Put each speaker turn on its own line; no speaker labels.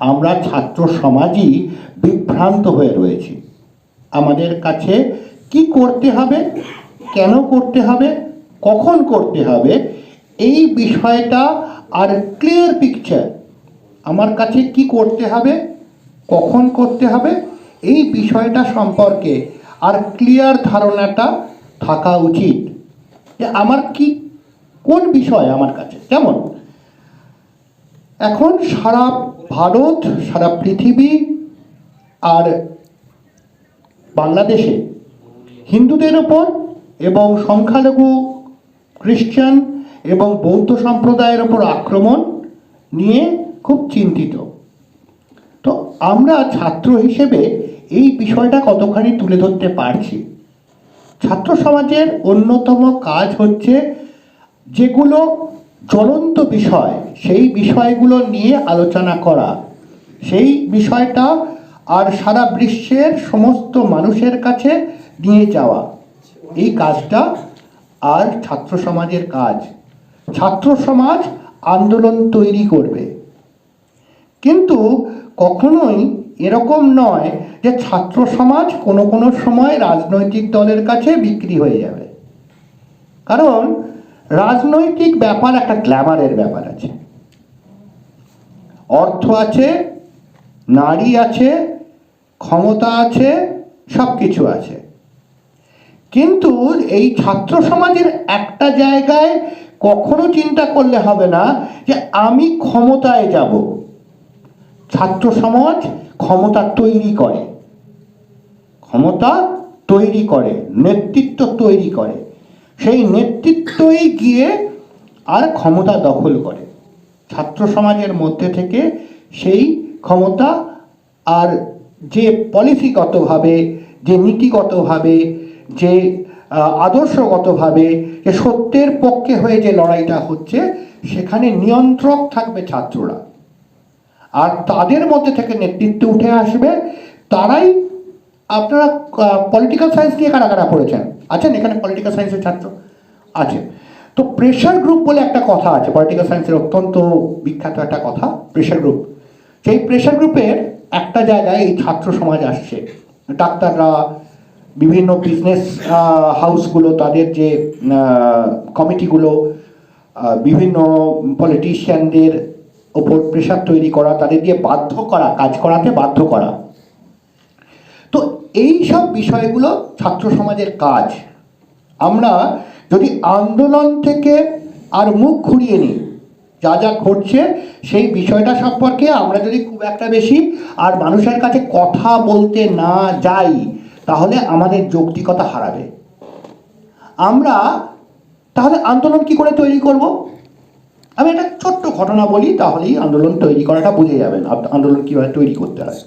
আমরা ছাত্র সমাজই বিভ্রান্ত হয়ে রয়েছি। আমাদের কাছে কি করতে হবে, কেন করতে হবে, কখন করতে হবে, এই বিষয়টা আর ক্লিয়ার পিকচার আমার কাছে কি করতে হবে, কখন করতে হবে, এই বিষয়টা সম্পর্কে আর ক্লিয়ার ধারণাটা থাকা উচিত। যে আমার কি, কোন বিষয় আমার কাছে যেমন এখন সারা ভারত, সারা পৃথিবী আর বাংলাদেশে হিন্দুদের ওপর এবং সংখ্যালঘু, খ্রিস্টান এবং বৌদ্ধ সম্প্রদায়ের ওপর আক্রমণ নিয়ে খুব চিন্তিত। তো আমরা ছাত্র হিসেবে এই বিষয়টা কতখানি তুলে ধরতে পারছি? ছাত্র সমাজের অন্যতম কাজ হচ্ছে যেগুলো জ্বলন্ত বিষয়, সেই বিষয়গুলো নিয়ে আলোচনা করা। সেই বিষয়টা আর সারা বিশ্বের সমস্ত মানুষের কাছে নিয়ে যাওয়া। এই কাজটা আর ছাত্র সমাজের কাজ। ছাত্র সমাজ আন্দোলন তৈরি করবে। কিন্তু কখনোই এরকম নয় যে ছাত্র সমাজ কোনো কোনো সময় রাজনৈতিক দলের কাছে বিক্রি হয়ে যাবে। কারণ রাজনৈতিক ব্যাপার, একটা গ্ল্যামারের ব্যাপার আছে। অর্থ আছে, নারী আছে, ক্ষমতা আছে সব কিছু আছে। কিন্তু এই ছাত্র সমাজের একটা জায়গায় কখনো চিন্তা করলে হবে না যে আমি ক্ষমতায় যাব। ছাত্র সমাজ ক্ষমতা তৈরি করে। ক্ষমতা তৈরি করে, নেতৃত্ব তৈরি করে। সেই নেতৃত্বই গিয়ে আর ক্ষমতা দখল করে। ছাত্র সমাজের মধ্যে থেকে সেই ক্ষমতা আর যে পলিসিগতভাবে, যে নীতিগতভাবে, যে আদর্শগতভাবে, যে সত্যের পক্ষে হয়ে যে লড়াইটা হচ্ছে, সেখানে নিয়ন্ত্রক থাকবে ছাত্ররা। আর তাদের মধ্যে থেকে নেতৃত্বে উঠে আসবে, তারাই আপনারা পলিটিক্যাল সায়েন্স নিয়ে কারা কারা পড়েছেন? আছেন এখানে পলিটিক্যাল সায়েন্সের ছাত্র? আছে। তো প্রেশার গ্রুপ বলে একটা কথা আছে পলিটিক্যাল সায়েন্সের অত্যন্ত বিখ্যাত একটা কথা প্রেশার গ্রুপ সেই প্রেশার গ্রুপের একটা জায়গায় এই ছাত্র সমাজ আসছে। ডাক্তাররা, বিভিন্ন বিজনেস হাউসগুলো তাদের যে কমিটিগুলো বিভিন্ন পলিটিশিয়ানদের ওপর প্রেশার তৈরি করা, তাদের দিয়ে বাধ্য করা, কাজ করাতে বাধ্য করা। তো এই সব বিষয়গুলো ছাত্র সমাজের কাজ। আমরা যদি আন্দোলন থেকে আর মুখ ঘুরিয়ে নিই, যা যা ঘটছে, সেই বিষয়টা সম্পর্কে আমরা যদি খুব একটা বেশি আর মানুষের কাছে কথা বলতে না যাই, তাহলে আমাদের যৌক্তিকতা হারাবে। আমরা তাহলে আন্দোলন কি করে তৈরি করব? আমি একটা ছোট্ট ঘটনা বলি, তাহলেই আন্দোলন তৈরি করাটা বুঝে যাবেন আন্দোলন কীভাবে তৈরি করতে হয়।